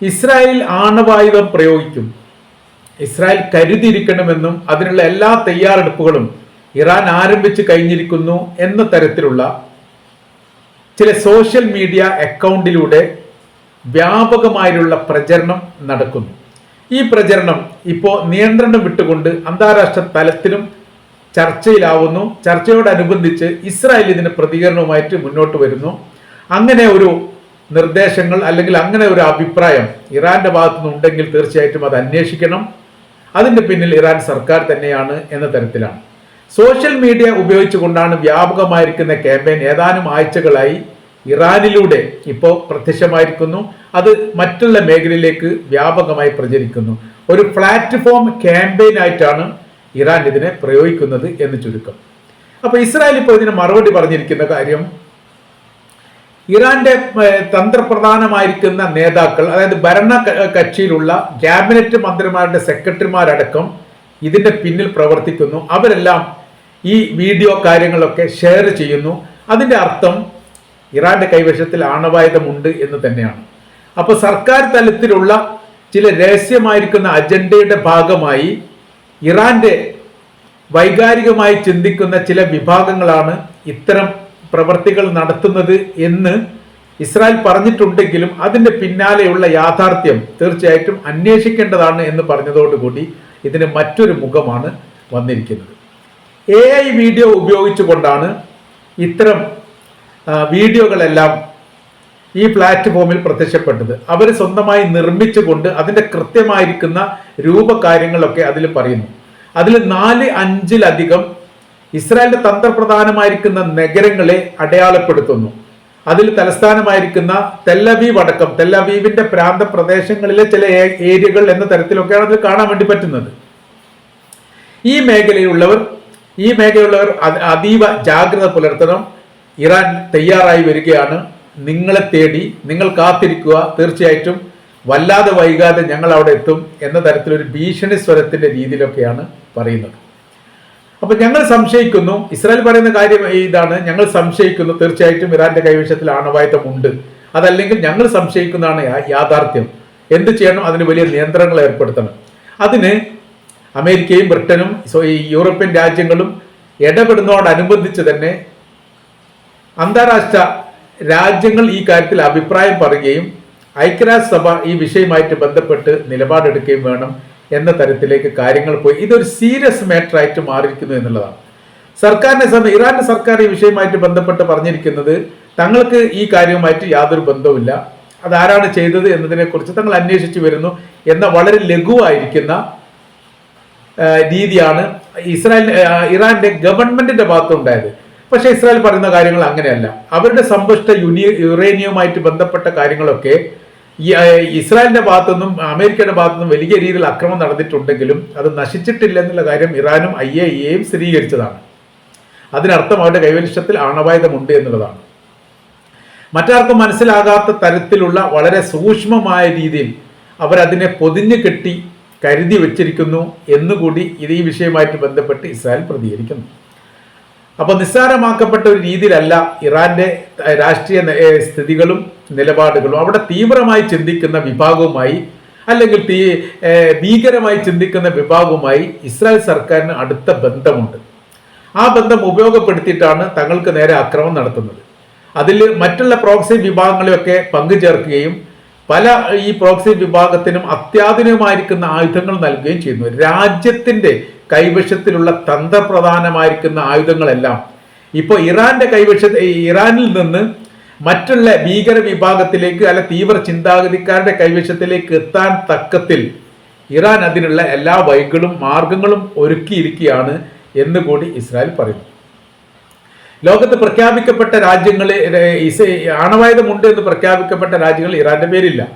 Israel ആണവായുധം പ്രയോഗിക്കും. Israel കരുതിയിരിക്കണമെന്നും അതിനുള്ള എല്ലാ തയ്യാറെടുപ്പുകളും ഇറാൻ ആരംഭിച്ചു കഴിഞ്ഞിരിക്കുന്നു എന്ന തരത്തിലുള്ള ചില സോഷ്യൽ മീഡിയ അക്കൗണ്ടിലൂടെ വ്യാപകമായുള്ള പ്രചരണം നടക്കുന്നു. ഈ പ്രചരണം ഇപ്പോൾ നിയന്ത്രണം വിട്ടുകൊണ്ട് അന്താരാഷ്ട്ര തലത്തിലും ചർച്ചയിലാവുന്നു. ചർച്ചയോടനുബന്ധിച്ച് ഇസ്രായേൽ ഇതിന് പ്രതികരണവുമായിട്ട് മുന്നോട്ട് വരുന്നു. അങ്ങനെ ഒരു നിർദ്ദേശങ്ങൾ അല്ലെങ്കിൽ അങ്ങനെ ഒരു അഭിപ്രായം ഇറാന്റെ ഭാഗത്തു നിന്നുണ്ടെങ്കിൽ തീർച്ചയായിട്ടും അത് അന്വേഷിക്കണം. അതിന്റെ പിന്നിൽ ഇറാൻ സർക്കാർ തന്നെയാണ് എന്ന തരത്തിലാണ്. സോഷ്യൽ മീഡിയ ഉപയോഗിച്ചുകൊണ്ടാണ് വ്യാപകമായിരിക്കുന്ന ക്യാമ്പയിൻ ഏതാനും ആഴ്ചകളായി ഇറാനിലൂടെ ഇപ്പോൾ പ്രത്യക്ഷമായിരിക്കുന്നു. അത് മറ്റുള്ള മേഖലയിലേക്ക് വ്യാപകമായി പ്രചരിക്കുന്നു. ഒരു പ്ലാറ്റ്ഫോം ക്യാമ്പയിൻ ആയിട്ടാണ് ഇറാൻ ഇതിനെ പ്രയോഗിക്കുന്നത് എന്ന് ചുരുക്കം. അപ്പോൾ ഇസ്രായേൽ ഇപ്പോൾ ഇതിന് മറുപടി പറഞ്ഞിരിക്കുന്ന കാര്യം ഇറാന്റെ തന്ത്രപ്രധാനമായിരിക്കുന്ന നേതാക്കൾ അതായത് ഭരണ കക്ഷിയിലുള്ള ക്യാബിനറ്റ് മന്ത്രിമാരുടെ സെക്രട്ടറിമാരടക്കം ഇതിന്റെ പിന്നിൽ പ്രവർത്തിക്കുന്നു. അവരെല്ലാം ഈ വീഡിയോ കാര്യങ്ങളൊക്കെ ഷെയർ ചെയ്യുന്നു. അതിന്റെ അർത്ഥം ഇറാന്റെ കൈവശത്തിൽ ആണവായുധമുണ്ട് എന്ന് തന്നെയാണ്. അപ്പോൾ സർക്കാർ തലത്തിലുള്ള ചില രഹസ്യമായിരിക്കുന്ന അജണ്ടയുടെ ഭാഗമായി ഇറാന്റെ വൈകാരികമായി ചിന്തിക്കുന്ന ചില വിഭാഗങ്ങളാണ് ഇത്തരം പ്രവർത്തികൾ നടത്തുന്നത് എന്ന് ഇസ്രായേൽ പറഞ്ഞിട്ടുണ്ടെങ്കിലും അതിന്റെ പിന്നാലെയുള്ള യാഥാർത്ഥ്യം തീർച്ചയായിട്ടും അന്വേഷിക്കേണ്ടതാണ് എന്ന് പറഞ്ഞതോടുകൂടി ഇതിന് മറ്റൊരു മുഖമാണ് വന്നിരിക്കുന്നത്. എ ഐ വീഡിയോ ഉപയോഗിച്ചുകൊണ്ടാണ് ഇത്തരം വീഡിയോകളെല്ലാം ഈ പ്ലാറ്റ്ഫോമിൽ പ്രത്യക്ഷപ്പെട്ടത്. അവർ സ്വന്തമായി നിർമ്മിച്ചുകൊണ്ട് അതിന്റെ കൃത്യമായിരിക്കുന്ന രൂപകാര്യങ്ങളൊക്കെ അതിൽ പറയുന്നു. അതിൽ നാല് അഞ്ചിലധികം ഇസ്രായേലിന്റെ തന്ത്രപ്രധാനമായിരിക്കുന്ന നഗരങ്ങളെ അടയാളപ്പെടുത്തുന്നു. അതിൽ തലസ്ഥാനമായിരിക്കുന്ന തെല്ലവീവ് അടക്കം തെല്ലവീവിന്റെ പ്രാന്ത പ്രദേശങ്ങളിലെ ചില ഏരിയകൾ എന്ന തരത്തിലൊക്കെയാണ് അത് കാണാൻ വേണ്ടി പറ്റുന്നത്. ഈ മേഖലയിലുള്ളവർ ഈ മേഖലയിലുള്ളവർ അത് അതീവ ജാഗ്രത പുലർത്തണം. ഇറാൻ തയ്യാറായി വരികയാണ്. നിങ്ങളെ തേടി നിങ്ങൾ കാത്തിരിക്കുക. തീർച്ചയായിട്ടും വല്ലാതെ വൈകാതെ ഞങ്ങൾ അവിടെ എത്തും എന്ന തരത്തിലൊരു ഭീഷണി സ്വരത്തിന്റെ രീതിയിലൊക്കെയാണ് പറയുന്നത്. അപ്പൊ ഞങ്ങൾ സംശയിക്കുന്നു. ഇസ്രായേൽ പറയുന്ന കാര്യം ഇതാണ്. ഞങ്ങൾ സംശയിക്കുന്നു. തീർച്ചയായിട്ടും ഇറാന്റെ കൈവശത്തിൽ ആണവായുധമുണ്ട്. അതല്ലെങ്കിൽ ഞങ്ങൾ സംശയിക്കുന്നതാണ് യാഥാർത്ഥ്യം. എന്ത് ചെയ്യണം? അതിന് വലിയ നിയന്ത്രണങ്ങൾ ഏർപ്പെടുത്തണം. അതിന് അമേരിക്കയും ബ്രിട്ടനും യൂറോപ്യൻ രാജ്യങ്ങളും ഇടപെടുന്നതോടനുബന്ധിച്ച് തന്നെ അന്താരാഷ്ട്ര രാജ്യങ്ങൾ ഈ കാര്യത്തിൽ അഭിപ്രായം പറയുകയും ഐക്യരാഷ്ട്രസഭ ഈ വിഷയമായിട്ട് ബന്ധപ്പെട്ട് നിലപാടെടുക്കുകയും വേണം. എന്ന തരത്തിലേക്ക് കാര്യങ്ങൾ പോയി. ഇതൊരു സീരിയസ് മാറ്റർ ആയിട്ട് മാറിയിരിക്കുന്നു എന്നുള്ളതാണ്. സർക്കാരിനെ സംബന്ധിച്ച് ഇറാന്റെ സർക്കാർ ഈ വിഷയമായിട്ട് ബന്ധപ്പെട്ട് പറഞ്ഞിരിക്കുന്നത് തങ്ങൾക്ക് ഈ കാര്യവുമായിട്ട് യാതൊരു ബന്ധവുമില്ല. അതാരാണ് ചെയ്തത് എന്നതിനെക്കുറിച്ച് തങ്ങൾ അന്വേഷിച്ചു വരുന്നു എന്ന വളരെ ലഘുവായിരിക്കുന്ന രീതിയാണ് ഇസ്രായേൽ ഇറാന്റെ ഗവൺമെന്റിന്റെ ഭാഗത്തുണ്ടായത്. പക്ഷേ ഇസ്രായേൽ പറയുന്ന കാര്യങ്ങൾ അങ്ങനെയല്ല. അവരുടെ സമ്പുഷ്ട യുനി യുറേനിയവുമായിട്ട് ബന്ധപ്പെട്ട കാര്യങ്ങളൊക്കെ ഇസ്രായേലിന്റെ ഭാഗത്തുനിന്നും അമേരിക്കയുടെ ഭാഗത്തുനിന്നും വലിയ രീതിയിൽ അക്രമം നടന്നിട്ടുണ്ടെങ്കിലും അത് നശിച്ചിട്ടില്ല എന്നുള്ള കാര്യം ഇറാനും ഐ എ ഇയും സ്ഥിരീകരിച്ചതാണ്. അതിനർത്ഥം അവരുടെ കൈവശത്തിൽ ആണവായുധമുണ്ട് എന്നുള്ളതാണ്. മറ്റാർക്കും മനസ്സിലാകാത്ത തരത്തിലുള്ള വളരെ സൂക്ഷ്മമായ രീതിയിൽ അവരതിനെ പൊതിഞ്ഞു കെട്ടി കരുതി വച്ചിരിക്കുന്നു എന്നുകൂടി ഇത് ഈ വിഷയമായിട്ട് ബന്ധപ്പെട്ട് ഇസ്രായേൽ പ്രതികരിക്കുന്നു. അപ്പൊ നിസ്സാരമാക്കപ്പെട്ട ഒരു രീതിയിലല്ല ഇറാന്റെ രാഷ്ട്രീയ സ്ഥിതികളും നിലപാടുകളും അവിടെ തീവ്രമായി ചിന്തിക്കുന്ന വിഭാഗവുമായി അല്ലെങ്കിൽ തീ ഭീകരമായി ചിന്തിക്കുന്ന വിഭാഗവുമായി ഇസ്രായേൽ സർക്കാരിന് അടുത്ത ബന്ധമുണ്ട്. ആ ബന്ധം ഉപയോഗപ്പെടുത്തിയിട്ടാണ് തങ്ങൾക്ക് നേരെ ആക്രമണം നടത്തുന്നത്. അതിൽ മറ്റുള്ള പ്രോക്സി വിഭാഗങ്ങളെയൊക്കെ പങ്കുചേർക്കുകയും പല ഈ പ്രോക്സി വിഭാഗത്തിനും അത്യാധുനികമായിരിക്കുന്ന ആയുധങ്ങൾ നൽകുകയും ചെയ്യുന്നു. രാജ്യത്തിന്റെ കൈവശത്തിലുള്ള തന്ത്രപ്രധാനമായിരിക്കുന്ന ആയുധങ്ങളെല്ലാം. ഇപ്പോൾ ഇറാന്റെ കൈവശ ഇറാനിൽ നിന്ന് മറ്റുള്ള ഭീകര വിഭാഗത്തിലേക്ക് അല്ല തീവ്ര ചിന്താഗതിക്കാരുടെ കൈവശത്തിലേക്ക് എത്താൻ തക്കത്തിൽ ഇറാൻ അതിനുള്ള എല്ലാ വഴികളും മാർഗങ്ങളും ഒരുക്കിയിരിക്കുകയാണ് എന്ന് കൂടി ഇസ്രായേൽ പറയുന്നു. ലോകത്ത് പ്രഖ്യാപിക്കപ്പെട്ട ഇസ് ആണവായുധമുണ്ട് എന്ന് പ്രഖ്യാപിക്കപ്പെട്ട രാജ്യങ്ങൾ ഇറാന്റെ പേരില്ല.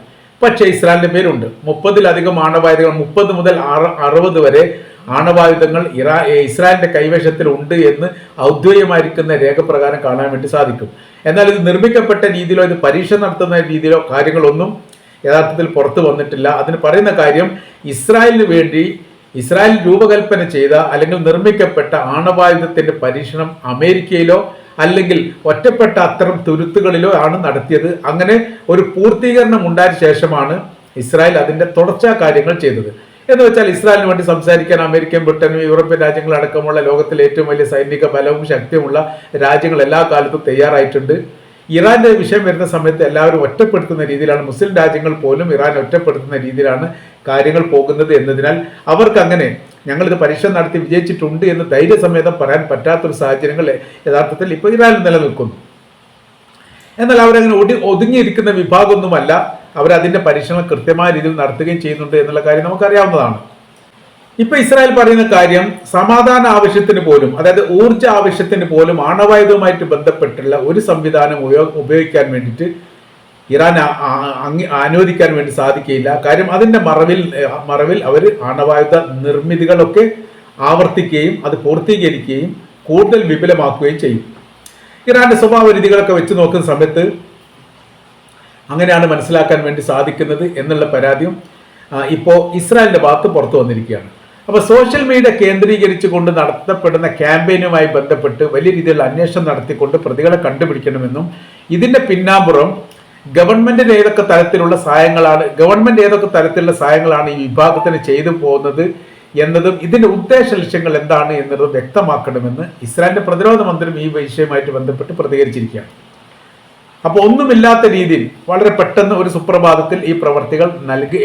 പക്ഷേ ഇസ്രായേലിന്റെ പേരുണ്ട്. മുപ്പതിലധികം ആണവായുധങ്ങൾ മുപ്പത് മുതൽ അറ- അറുപത് വരെ ആണവായുധങ്ങൾ ഇറാ ഇസ്രായേലിന്റെ കൈവശത്തിൽ ഉണ്ട് എന്ന് ഔദ്യോഗികമായിരിക്കുന്ന രേഖപ്രകാരം കാണാൻ വേണ്ടി സാധിക്കും. എന്നാൽ ഇത് നിർമ്മിക്കപ്പെട്ട രീതിയിലോ ഇത് പരീക്ഷ നടത്തുന്ന രീതിയിലോ കാര്യങ്ങളൊന്നും യഥാർത്ഥത്തിൽ പുറത്തു വന്നിട്ടില്ല. അതിന് പറയുന്ന കാര്യം ഇസ്രായേലിന് വേണ്ടി ഇസ്രായേൽ രൂപകൽപ്പന ചെയ്ത അല്ലെങ്കിൽ നിർമ്മിക്കപ്പെട്ട ആണവായുധത്തിന്റെ പരീക്ഷണം അമേരിക്കയിലോ അല്ലെങ്കിൽ ഒറ്റപ്പെട്ട അത്തരം തുരുത്തുകളിലോ ആണ് നടത്തിയത്. അങ്ങനെ ഒരു പൂർത്തീകരണം ഉണ്ടായ ശേഷമാണ് ഇസ്രായേൽ അതിന്റെ തുടർച്ചാ കാര്യങ്ങൾ ചെയ്തത്. എന്ന് വെച്ചാൽ ഇസ്രായേലിന് വേണ്ടി സംസാരിക്കാൻ അമേരിക്കയും ബ്രിട്ടനും യൂറോപ്യൻ രാജ്യങ്ങളടക്കമുള്ള ലോകത്തിലെ ഏറ്റവും വലിയ സൈനിക ബലവും ശക്തിയുമുള്ള രാജ്യങ്ങൾ എല്ലാ കാലത്തും തയ്യാറായിട്ടുണ്ട്. ഇറാന്റെ വിഷയം വരുന്ന സമയത്ത് എല്ലാവരും ഒറ്റപ്പെടുത്തുന്ന രീതിയിലാണ്. മുസ്ലിം രാജ്യങ്ങൾ പോലും ഇറാൻ ഒറ്റപ്പെടുത്തുന്ന രീതിയിലാണ് കാര്യങ്ങൾ പോകുന്നത് എന്നതിനാൽ അവർക്ക് അങ്ങനെ ഞങ്ങളിത് പരീക്ഷ നടത്തി വിജയിച്ചിട്ടുണ്ട് എന്ന് ധൈര്യസമേതം പറയാൻ പറ്റാത്തൊരു സാഹചര്യങ്ങൾ യഥാർത്ഥത്തിൽ ഇപ്പോൾ ഇറാനിൽ നിലനിൽക്കുന്നു. എന്നാൽ അവരങ്ങനെ ഒടി ഒതുങ്ങിയിരിക്കുന്ന വിഭാഗമൊന്നുമല്ല. അവരതിന്റെ പരീക്ഷണം കൃത്യമായ രീതിയിൽ നടത്തുകയും ചെയ്യുന്നുണ്ട് എന്നുള്ള കാര്യം നമുക്കറിയാവുന്നതാണ്. ഇപ്പൊ ഇസ്രായേൽ പറയുന്ന കാര്യം സമാധാന ആവശ്യത്തിന് പോലും അതായത് ഊർജ ആവശ്യത്തിന് പോലും ആണവായുധവുമായിട്ട് ബന്ധപ്പെട്ടുള്ള ഒരു സംവിധാനം ഉപയോഗ ഉപയോഗിക്കാൻ വേണ്ടിയിട്ട് ഇറാൻ അനുവദിക്കാൻ വേണ്ടി സാധിക്കുകയില്ല. കാര്യം അതിന്റെ മറവിൽ മറവിൽ അവർ ആണവായുധ നിർമ്മിതികളൊക്കെ ആവർത്തിക്കുകയും അത് പൂർത്തീകരിക്കുകയും കൂടുതൽ വിപുലമാക്കുകയും ചെയ്യും. ഇറാന്റെ സ്വഭാവ രീതികളൊക്കെ വെച്ച് നോക്കുന്ന സമയത്ത് അങ്ങനെയാണ് മനസ്സിലാക്കാൻ വേണ്ടി സാധിക്കുന്നത് എന്നുള്ള പരാതിയും ഇപ്പോൾ ഇസ്രായേലിന്റെ ഭാഗത്ത് പുറത്തു വന്നിരിക്കുകയാണ്. അപ്പോൾ സോഷ്യൽ മീഡിയ കേന്ദ്രീകരിച്ചു കൊണ്ട് നടത്തപ്പെടുന്ന ക്യാമ്പയിനുമായി ബന്ധപ്പെട്ട് വലിയ രീതിയിലുള്ള അന്വേഷണം നടത്തിക്കൊണ്ട് പ്രതികളെ കണ്ടുപിടിക്കണമെന്നും ഇതിന്റെ പിന്നാമ്പുറം ഗവൺമെന്റിന് ഏതൊക്കെ തരത്തിലുള്ള സഹായങ്ങളാണ് ഗവൺമെന്റ് ഏതൊക്കെ തരത്തിലുള്ള സഹായങ്ങളാണ് ഈ വിഭാഗത്തിന് ചെയ്തു പോകുന്നത് എന്നതും ഇതിന്റെ ഉദ്ദേശ ലക്ഷ്യങ്ങൾ എന്താണ് എന്നതും വ്യക്തമാക്കണമെന്ന് ഇസ്രായേലിന്റെ പ്രതിരോധ മന്ത്രിയും ഈ വിഷയവുമായിട്ട് ബന്ധപ്പെട്ട് പ്രതികരിച്ചിരിക്കുകയാണ്. അപ്പോൾ ഒന്നുമില്ലാത്ത രീതിയിൽ വളരെ പെട്ടെന്ന് ഒരു സുപ്രഭാതത്തിൽ ഈ പ്രവർത്തികൾ നൽകി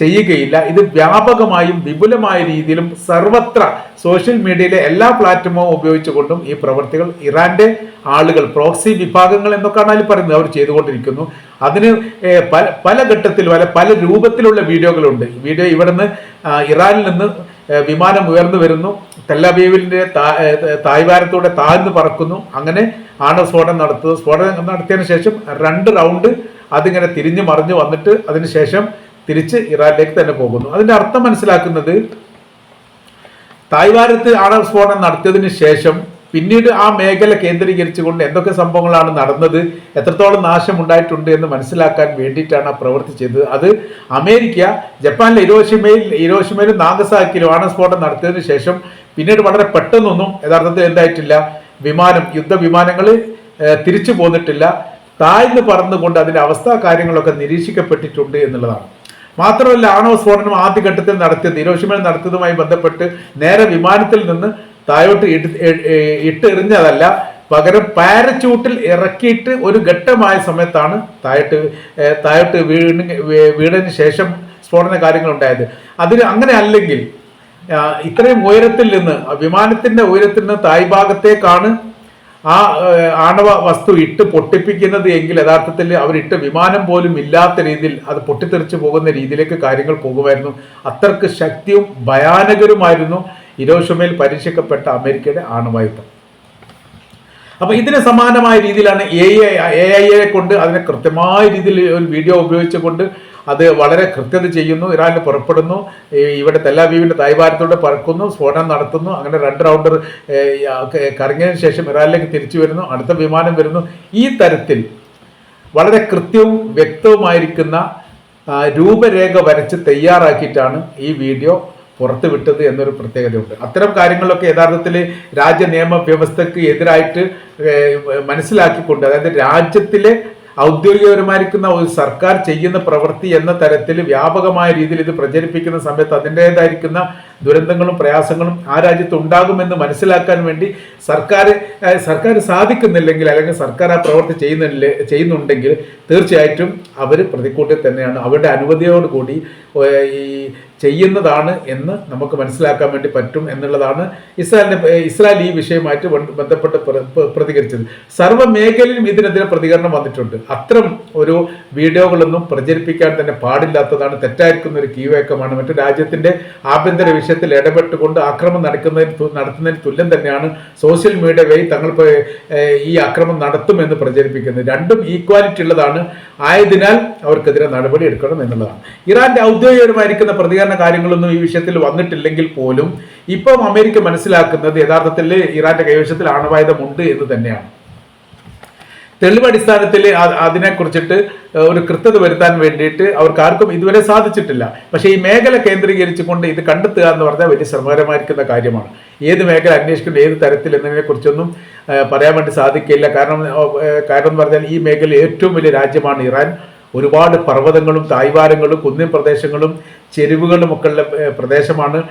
ചെയ്യുകയില്ല. ഇത് വ്യാപകമായും വിപുലമായ രീതിയിലും സർവത്ര സോഷ്യൽ മീഡിയയിലെ എല്ലാ പ്ലാറ്റ്ഫോമും ഉപയോഗിച്ചുകൊണ്ടും ഈ പ്രവർത്തികൾ ഇറാന്റെ ആളുകൾ പ്രോക്സി വിഭാഗങ്ങൾ എന്നൊക്കെയാണ് അതിൽ പറയുന്നത് അവർ ചെയ്തുകൊണ്ടിരിക്കുന്നു. അതിന് പല പല ഘട്ടത്തിൽ പല പല രൂപത്തിലുള്ള വീഡിയോകളുണ്ട്. വീഡിയോ ഇവിടുന്ന് ഇറാനിൽ നിന്ന് വിമാനം ഉയർന്നു വരുന്നു. തെല്ലബീവിന്റെ തായ്വാരത്തോടെ താഴ്ന്നു പറക്കുന്നു. അങ്ങനെ ആണവ സ്ഫോടനം നടത്തുന്നത്. സ്ഫോടനം നടത്തിയതിന് ശേഷം രണ്ട് റൗണ്ട് അതിങ്ങനെ തിരിഞ്ഞു മറിഞ്ഞു വന്നിട്ട് അതിനുശേഷം തിരിച്ച് ഇറാനിലേക്ക് തന്നെ പോകുന്നു. അതിന്റെ അർത്ഥം മനസ്സിലാക്കുന്നത് തായ്വാരത്ത് ആണ് സ്ഫോടനം നടത്തിയതിനു ശേഷം പിന്നീട് ആ മേഖല കേന്ദ്രീകരിച്ചുകൊണ്ട് എന്തൊക്കെ സംഭവങ്ങളാണ് നടന്നത് എത്രത്തോളം നാശം ഉണ്ടായിട്ടുണ്ട് എന്ന് മനസ്സിലാക്കാൻ വേണ്ടിയിട്ടാണ് ആ പ്രവൃത്തി ചെയ്തത്. അത് അമേരിക്ക ജപ്പാനിലെ ഇരോഷിമയിൽ ഇരോഷിമയിലും നാഗസാക്കിലും ആണ് സ്ഫോടനം നടത്തിയതിനു ശേഷം പിന്നീട് വളരെ പെട്ടെന്നൊന്നും യഥാർത്ഥത്തിൽ എന്തായിട്ടില്ല. വിമാനം യുദ്ധവിമാനങ്ങൾ തിരിച്ചു പോന്നിട്ടില്ല. താഴ്ന്നു പറന്നുകൊണ്ട് അതിന്റെ അവസ്ഥാ കാര്യങ്ങളൊക്കെ നിരീക്ഷിക്കപ്പെട്ടിട്ടുണ്ട് എന്നുള്ളതാണ്. മാത്രമല്ല ആണവ സ്ഫോടനം ആദ്യഘട്ടത്തിൽ നടത്തിയത് ഹിരോഷിമയിൽ നടത്തിയതുമായി ബന്ധപ്പെട്ട് നേരെ വിമാനത്തിൽ നിന്ന് താഴോട്ട് ഇട്ടെറിഞ്ഞതല്ല. പകരം പാരച്യൂട്ടിൽ ഇറക്കിയിട്ട് ഒരു ഘട്ടമായ സമയത്താണ് തായോട്ട് താഴോട്ട് വീണ് വീണതിന് ശേഷം സ്ഫോടന കാര്യങ്ങൾ ഉണ്ടായത് അതിന് അങ്ങനെ അല്ലെങ്കിൽ ഇത്രയും ഉയരത്തിൽ നിന്ന് വിമാനത്തിന്റെ ഉയരത്തിൽ നിന്ന് തായ് ഭാഗത്തേക്കാണ് ആ ആണവ വസ്തു ഇട്ട് പൊട്ടിപ്പിക്കുന്നത് എങ്കിൽ യഥാർത്ഥത്തിൽ അവരിട്ട് വിമാനം പോലും ഇല്ലാത്ത രീതിയിൽ അത് പൊട്ടിത്തെറിച്ച് പോകുന്ന രീതിയിലേക്ക് കാര്യങ്ങൾ പോകുമായിരുന്നു. അത്രയ്ക്ക് ശക്തിയും ഭയാനകരുമായിരുന്നു ഇരോഷമയിൽ പരീക്ഷിക്കപ്പെട്ട അമേരിക്കയുടെ ആണവായുധം. അപ്പൊ ഇതിന് സമാനമായ രീതിയിലാണ് എ ഐ എ കൊണ്ട് അതിനെ കൃത്യമായ രീതിയിൽ ഒരു വീഡിയോ ഉപയോഗിച്ചുകൊണ്ട് അത് വളരെ കൃത്യത ചെയ്യുന്നു. ഇറാനിൽ പുറപ്പെടുന്നു. ഇവിടെ തെല്ലാബീവിന്റെ തായ്വാരത്തോടെ പറക്കുന്നു. സ്ഫോടനം നടത്തുന്നു. അങ്ങനെ രണ്ട് റൗണ്ടർ കറങ്ങിയതിനു ശേഷം ഇറാനിലേക്ക് തിരിച്ചു വരുന്നു. അടുത്ത വിമാനം വരുന്നു. ഈ തരത്തിൽ വളരെ കൃത്യവും വ്യക്തവുമായിരിക്കുന്ന രൂപരേഖ വരച്ച് തയ്യാറാക്കിയിട്ടാണ് ഈ വീഡിയോ പുറത്തുവിട്ടത് എന്നൊരു പ്രത്യേകതയുണ്ട്. അത്തരം കാര്യങ്ങളൊക്കെ യഥാർത്ഥത്തിൽ രാജ്യ നിയമ വ്യവസ്ഥയ്ക്ക് എതിരായിട്ട് മനസ്സിലാക്കിക്കൊണ്ട് അതായത് രാജ്യത്തിലെ ഔദ്യോഗികപരമായിരിക്കുന്ന ഒരു സർക്കാർ ചെയ്യുന്ന പ്രവൃത്തി എന്ന തരത്തിൽ വ്യാപകമായ രീതിയിൽ ഇത് പ്രചരിപ്പിക്കുന്ന സമയത്ത് അതിന്റെതായിരിക്കുന്ന ദുരന്തങ്ങളും പ്രയാസങ്ങളും ആ രാജ്യത്ത് ഉണ്ടാകുമെന്ന് മനസ്സിലാക്കാൻ വേണ്ടി സർക്കാർ സർക്കാർ സാധിക്കുന്നില്ലെങ്കിൽ അല്ലെങ്കിൽ സർക്കാർ ആ പ്രവൃത്തി ചെയ്യുന്നില്ല ചെയ്യുന്നുണ്ടെങ്കിൽ തീർച്ചയായിട്ടും അവർ പ്രതിക്കൂട്ടിൽ തന്നെയാണ്. അവരുടെ അനുമതിയോടുകൂടി ഈ ചെയ്യുന്നതാണ് എന്ന് നമുക്ക് മനസ്സിലാക്കാൻ വേണ്ടി പറ്റും എന്നുള്ളതാണ് ഇസ്രായേലിന്റെ ഇസ്രായേൽ ഈ വിഷയമായിട്ട് ബന്ധ- ബന്ധപ്പെട്ട് പ്ര- പ്ര- പ്രതികരിച്ചത്. സർവ മേഖലയിലും ഇതിനെതിരെ പ്രതികരണം വന്നിട്ടുണ്ട്. അത്തരം ഒരു വീഡിയോകളൊന്നും പ്രചരിപ്പിക്കാൻ തന്നെ പാടില്ലാത്തതാണ് തെറ്റായിരിക്കുന്ന ഒരു കീവേക്കമാണ് മറ്റു രാജ്യത്തിന്റെ ആഭ്യന്തര വിഷയത്തിൽ ഇടപെട്ടുകൊണ്ട് ആക്രമം നടക്കുന്നതിന് നടത്തുന്നതിന് തുല്യം തന്നെയാണ് സോഷ്യൽ മീഡിയ വഴി തങ്ങൾ ഈ ആക്രമം നടത്തുമെന്ന് പ്രചരിപ്പിക്കുന്നത്. രണ്ടും ഈക്വാലിറ്റി ഉള്ളതാണ്. ആയതിനാൽ അവർക്കെതിരെ നടപടി എടുക്കണം എന്നുള്ളതാണ്. ഇറാന്റെ ഔദ്യോഗികമായിരിക്കുന്ന പ്രതികരണ കാര്യങ്ങളൊന്നും ഈ വിഷയത്തിൽ വന്നിട്ടില്ലെങ്കിൽ പോലും ഇപ്പം അമേരിക്ക മനസ്സിലാക്കുന്നത് യഥാർത്ഥത്തിൽ ഇറാന്റെ കൈവശത്തിൽ ആണവായുധമുണ്ട് എന്ന് തന്നെയാണ്. തെളിവ് അടിസ്ഥാനത്തിൽ അ- അതിനെക്കുറിച്ചിട്ട് ഒരു കൃത്യത വരുത്താൻ വേണ്ടിയിട്ട് അവർക്ക് ആർക്കും ഇതുവരെ സാധിച്ചിട്ടില്ല. പക്ഷേ ഈ മേഖല കേന്ദ്രീകരിച്ചുകൊണ്ട് ഇത് കണ്ടെത്തുക എന്ന് പറഞ്ഞാൽ വലിയ ശ്രമകരമായിരിക്കുന്ന കാര്യമാണ്. ഏത് മേഖല അന്വേഷിക്കുന്ന ഏത് തരത്തിൽ എന്നതിനെ കുറിച്ചൊന്നും പറയാൻ വേണ്ടി സാധിക്കില്ല. കാരണം കാരണം എന്ന് പറഞ്ഞാൽ ഈ മേഖല ഏറ്റവും വലിയ രാജ്യമാണ് ഇറാൻ. ഒരുപാട് പർവതങ്ങളും തായ്വാരങ്ങളും കുന്നിൻ പ്രദേശങ്ങളും ചെരുവുകളും ഒക്കെയുള്ള പ്രദേശമാണ്.